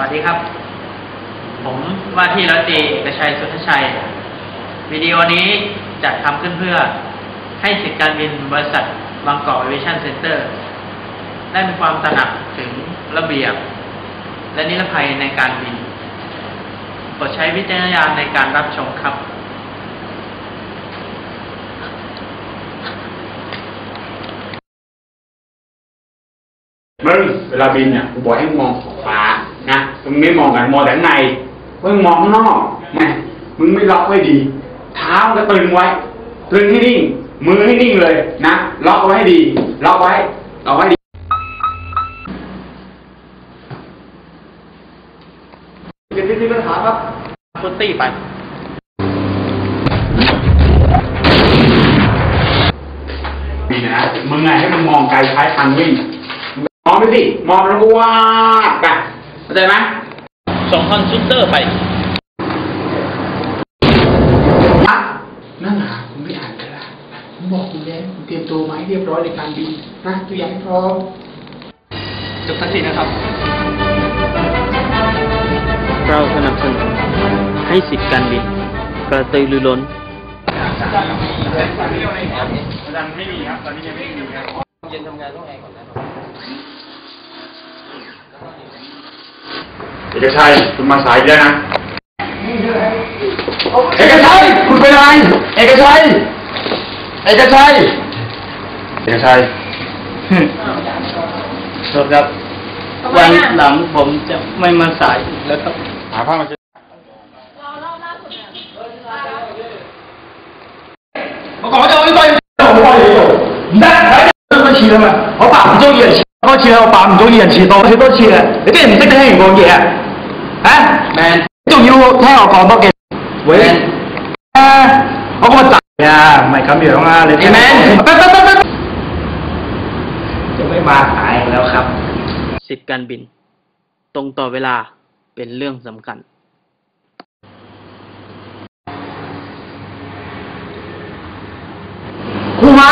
วัสดีครับ ผมว่าที่ร้อยตรีเอกชัยสุทธชัย วิดีโอนี้จัดทำขึ้นเพื่อให้สิทธิการบินบริษัทบางกอก Aviation Center ได้มีความตระหนักถึงระเบียบ และนิรภัยในการบินโปรดใช้วิจารณญาณในการรับชมครับมึงเวลาบินเนี่ยกูบอกให้มองขอบฟ้า นะมึงไม่มองกันมองแต่ข้างในมึงมองข้างนอกแม่มึงไม่ล็อกไว้ดี เท้าก็ตึงไว้ ตึงให้นิ่ง มือให้นิ่งเลยนะ ล็อกไว้ให้ดี ล็อกไว้ ล็อกไว้ดีเรียนที่มีปัญหาครับฟุตตี้ไปบินนะ มึงไงให้มึงมองไกลใช้คันวิ่ง มองไปสิ มองแล้วก็ว่าดไปเข้า ใจไหมส่งคอนซูเตอร์ไปอะนั่นหาคุณไม่อ่านกันละผมบอกคุณแล้วคุณเตรียมตัวมาให้เรียบร้อยในการบินนะตัวอย่างให้พร้อมจบทักทีนะครับ เราสนับสนุนให้สิทธิการบินกระตือรือร้นเอก ชัยคุณมาสายอีกแล้วนะ เอกชัยคุณเป็นอะไร เอกชัย เอกชัย เอกชัย โทษครับ วันหลังผมจะไม่มาสายอีกแล้วครับ หาผ้ามาเช็ด我搞这我一段我报也有，你再来这么起了嘛？我爸唔中意人起，我起我爸唔中意人迟到，佢多次啦，你啲人唔识得听人讲嘢啊？啊 Man. Dụ như theo có bao kì. Wait. Có có tặng. Yeah, my cắm biểu không ah man. จะไม่มาหายแล้วครับ สิบการบิน ตรงต่อเวลาเป็นเรื่องสำคัญ ครูมา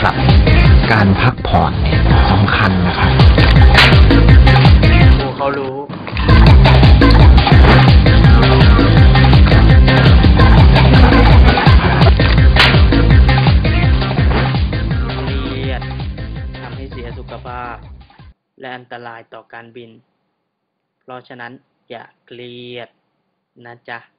ครับ การพักผ่อนสำคัญนะครับ เขารู้เครียดทำให้เสียสุขภาพ และอันตรายต่อการบิน เพราะฉะนั้นอย่าเครียดนะจ๊ะ